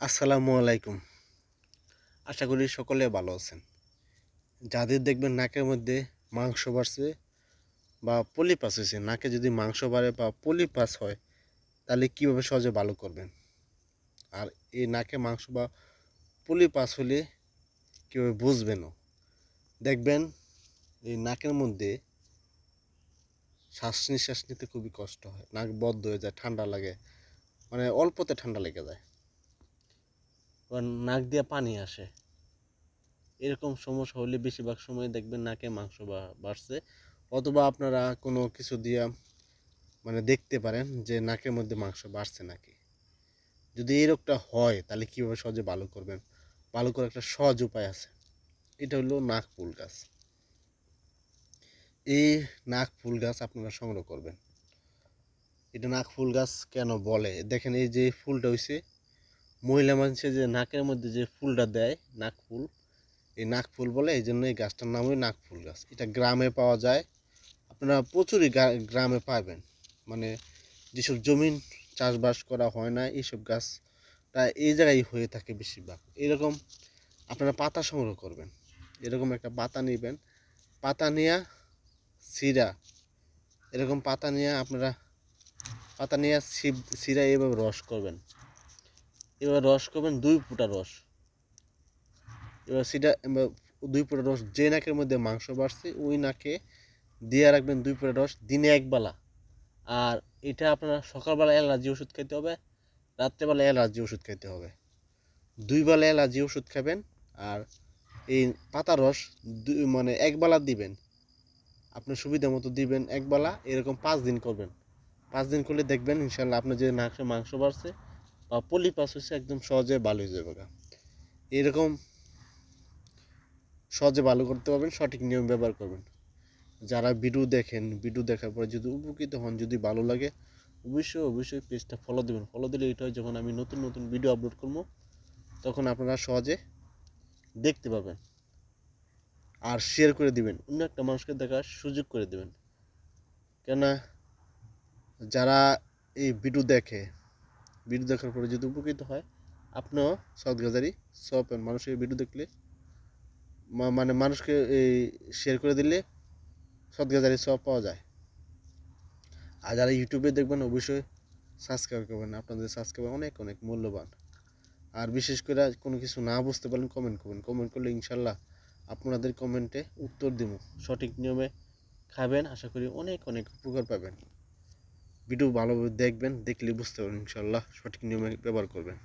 আসসালামু আলাইকুম। আশা করি সকলে ভালো আছেন। যাদের দেখবেন নাকের মধ্যে মাংস বাড়ছে বা পলিপাস হয়েছে, নাকে যদি মাংস বাড়ে বা পলিপাস হয়, তাহলে কীভাবে সহজে ভালো করবেন? আর এই নাকে মাংস বা পলিপাস হলে কীভাবে বুঝবেনও? দেখবেন এই নাকের মধ্যে শ্বাস নিঃশ্বাস নিতে খুবই কষ্ট হয়। নাক বদ্ধ হয়ে যায়, ঠান্ডা লাগে মানে অল্পতে ঠান্ডা লেগে যায়। আবার নাক দিয়ে পানি আসে। এরকম সমস্যা হলে বেশিরভাগ সময় দেখবেন নাকে মাংস বাড়ছে। অথবা আপনারা কোনো কিছু দিয়ে মানে দেখতে পারেন যে নাকের মধ্যে মাংস বাড়ছে নাকি। যদি এই রোগটা হয়, তাহলে কীভাবে সহজে ভালো করবেন? ভালো করার একটা সহজ উপায় আছে। এটা হলো নাক ফুল গাছ। এই নাক ফুল গাছ আপনারা সংগ্রহ করবেন। এটা নাক ফুল গাছ কেন বলে? দেখেন এই যে ফুলটা হইছে মহিলা মানুষে যে নাকের মধ্যে যে ফুলটা দেয় নাক ফুল এই নাক ফুল বলে, এই জন্য এই গাছটার নাম হয় নাক ফুল গাছ। এটা গ্রামে পাওয়া যায়। আপনারা প্রচুরই গ্রামে পাবেন। মানে যেসব জমিন চাষবাস করা হয় না এইসব গাছটা এই জায়গায় হয়ে থাকে বেশিরভাগ। এরকম আপনারা পাতা সংগ্রহ করবেন। এরকম একটা পাতা নেবেন। পাতা নিয়ে সিরা এরকম পাতা নিয়ে আপনারা, পাতা নিয়ে সিরা এভাবে রস করবেন। এবার রস করবেন দুই ফুটা রস। এবার সেটা দুই ফুটা রস যে নাকের মধ্যে মাংস বাড়ছে, ওই নাকে দিয়ে রাখবেন দুই ফুটা রস দিনে একবেলা আর এটা আপনারা সকালবেলা অ্যালার্জি ওষুধ খেতে হবে, রাত্রেবেলা অ্যালার্জি ওষুধ খেতে হবে। দুই বেলা অ্যালার্জি ওষুধ খাবেন আর এই পাতা রস মানে একবেলা দিবেন। আপনার সুবিধা মতো দিবেন একবেলা এরকম পাঁচ দিন করবেন। পাঁচ দিন করলে দেখবেন ইনশাল্লাহ আপনার যে নাকে মাংস বাড়ছে বা পলিপাস হচ্ছে একদম সহজে ভালো হয়ে যাবে এরকম সহজে ভালো করতে পারবেন, সঠিক নিয়ম ব্যবহার করবেন। যারা ভিডিও দেখেন ভিডিও দেখার পরে যদি উপকৃত হন, যদি ভালো লাগে, অবশ্যই অবশ্যই পেজটা ফলো দেবেন। ফলো দিলে এটা হয় যখন আমি নতুন নতুন ভিডিও আপলোড করব, তখন আপনারা সহজে দেখতে পাবেন। আর শেয়ার করে দিবেন। অন্য একটা মানুষকে দেখার সুযোগ করে দেবেন। কেননা যারা এই ভিডিও দেখে ভিডিও দেখার পরে যদি উপকৃত হয়, আপনিও সৎ গাজারি সব পান। মানুষের ভিডিও দেখলে মানে মানুষকে এই শেয়ার করে দিলে সৎ গাজারি সব পাওয়া যায়। আর যারা ইউটিউবে দেখবেন, অবশ্যই সাবস্ক্রাইব করবেন। আপনাদের সাবস্ক্রাইব অনেক অনেক মূল্যবান। আর বিশেষ করে কোনো কিছু না বুঝতে পারলেন কমেন্ট করবেন। কমেন্ট করলে ইনশাল্লাহ আপনাদের কমেন্টে উত্তর দিব সঠিক নিয়মে খাবেন, আশা করি অনেক অনেক উপকার পাবেন। ভিডিও ভালোভাবে দেখবেন দেখলে বুঝতে পারবেন ইনশাল্লাহ সঠিক নিয়মে ব্যবহার করবেন।